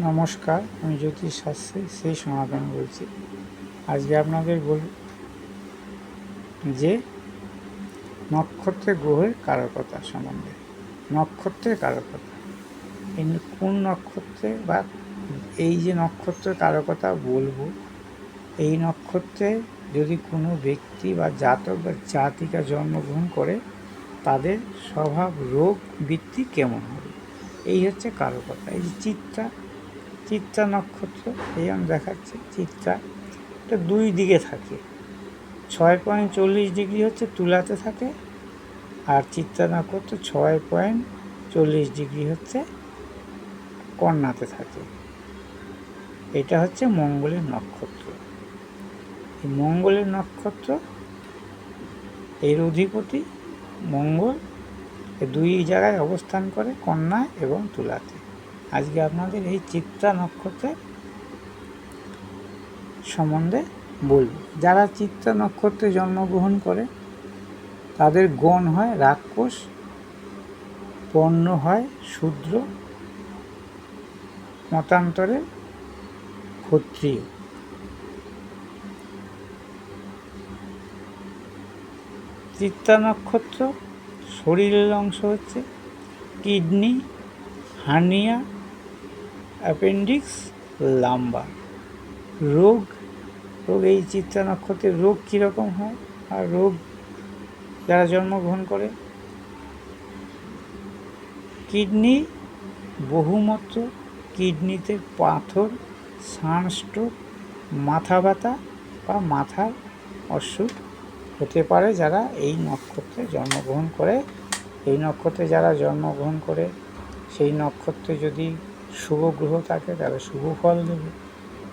নমস্কার, আমি জ্যোতিষ শাস্ত্রী, সেই সনাতন বলছি। আজকে আপনাদের বল, যে নক্ষত্রের গ্রহের কারকতা সম্বন্ধে। নক্ষত্রের কারকতা। এমনি কোন নক্ষত্রে বা এই যে নক্ষত্রের কারকতা বলব, এই নক্ষত্রে যদি কোনো ব্যক্তি বা জাতক বা জাতিকা জন্মগ্রহণ করে, তাদের স্বভাব, রোগ, বৃত্তি কেমন হবে? এই হচ্ছে কারকতা। এই যে চিত্রা চিত্রা নক্ষত্র, এই আমি দেখাচ্ছি, চিত্রা। এটা দুই দিকে থাকে। ছয় পয়েন্ট চল্লিশ ডিগ্রি হচ্ছে তুলাতে থাকে আর চিত্রা নক্ষত্র ছয় পয়েন্ট চল্লিশ ডিগ্রি হচ্ছে কন্যাতে থাকে। এটা হচ্ছে মঙ্গলের নক্ষত্র। এই মঙ্গলের নক্ষত্র, এর অধিপতি মঙ্গল দুই জায়গায় অবস্থান করে কন্যা এবং তুলাতে। আজকে আপনাদের এই চিত্রা নক্ষত্রের সম্বন্ধে বলব। যারা চিত্রা নক্ষত্রে জন্মগ্রহণ করে, তাদের গণ হয় রাক্ষস পণ্য হয় শূদ্র মতান্তরে ক্ষত্রিয়। চিত্তা নক্ষত্র শরীরের অংশ হচ্ছে কিডনি, হার্নিয়া অ্যাপেন্ডিক্স, লাম্বা। রোগ রোগ এই চিত্রা নক্ষত্রের রোগ কীরকম হয়? আর রোগ যারা জন্মগ্রহণ করে? কিডনি, বহুমূত্র, কিডনিতে পাথর সানস্ট্রোক মাথা ব্যথা বা মাথার অসুখ হতে পারে যারা এই নক্ষত্রে জন্মগ্রহণ করে। এই নক্ষত্রে যারা জন্মগ্রহণ করে, সেই নক্ষত্রে যদি শুভ গ্রহ থাকে, তাহলে শুভ ফল দেবে।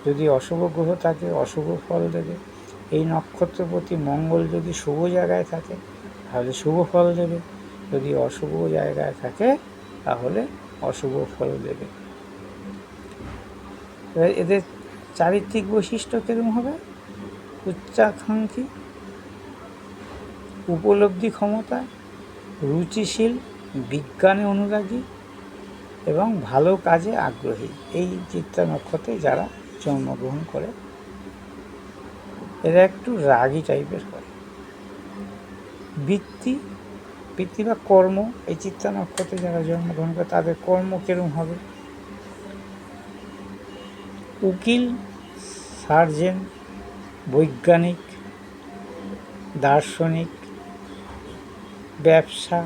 যদি অশুভ গ্রহ থাকে, অশুভ ফল দেবে। এই নক্ষত্রের প্রতি মঙ্গল যদি শুভ জায়গায় থাকে, তাহলে শুভ ফল দেবে। যদি অশুভ জায়গায় থাকে, তাহলে অশুভ ফল দেবে। এদের চারিত্রিক বৈশিষ্ট্য কীরকম হবে? উচ্চাকাঙ্ক্ষী, উপলব্ধি ক্ষমতা, রুচিশীল, বিজ্ঞানে অনুরাগী এবং ভালো কাজে আগ্রহী। এই চিত্রা নক্ষত্রে যারা জন্মগ্রহণ করে, এরা একটু রাগী টাইপের হয়। বৃত্তি বৃত্তি বা কর্ম, এই চিত্রা নক্ষত্রে যারা জন্মগ্রহণ করে, তাদের কর্ম কেরম হবে? উকিল, সার্জেন, বৈজ্ঞানিক, দার্শনিক, ব্যবসা,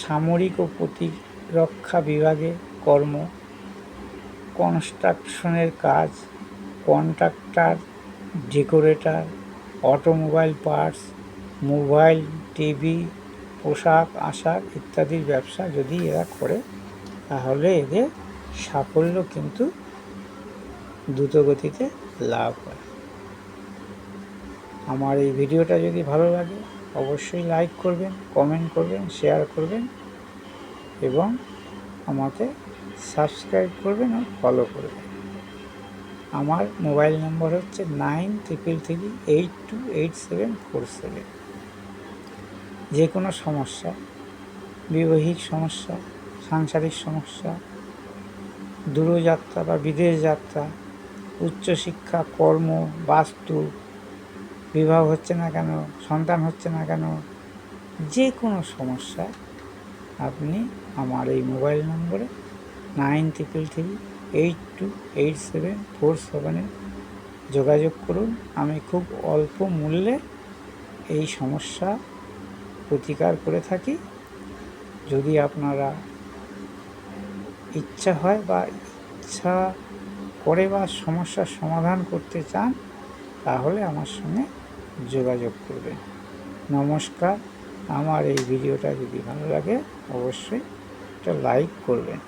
সামরিক ও প্রতিরক্ষা বিভাগে কর্ম কনস্ট্রাকশনের কাজ contractor decorator automobile parts mobile TV পোশাক, আশাক ইত্যাদির ব্যবসা যদি এরা করে, তাহলে এদের সাফল্য কিন্তু দ্রুতগতিতে লাভ হয়। আমার এই ভিডিওটা যদি ভালো লাগে, অবশ্যই লাইক করবেন কমেন্ট করবেন শেয়ার করবেন। এবং আমাকে সাবস্ক্রাইব করবেন ও ফলো করবেন। আমার মোবাইল নম্বর হচ্ছে nine triple three eight two eight seven four seven যে কোনো সমস্যা, বিবাহিক সমস্যা, সাংসারিক সমস্যা, দূরযাত্রা বা বিদেশ যাত্রা, উচ্চশিক্ষা, কর্ম, বাস্তু, বিবাহ হচ্ছে না কেন, সন্তান হচ্ছে না কেন যে কোনো সমস্যা আপনি আমার এই মোবাইল নম্বরে nine triple three eight two eight seven four সেভেনে যোগাযোগ করুন। আমি খুব অল্প মূল্যে এই সমস্যা প্রতিকার করে থাকি। যদি আপনারা ইচ্ছা হয় বা ইচ্ছা করে বা সমস্যার সমাধান করতে চান, তাহলে আমার সঙ্গে যোগাযোগ করবেন। নমস্কার। আমার এই ভিডিওটা যদি ভালো লাগে অবশ্যই একটা লাইক করবেন।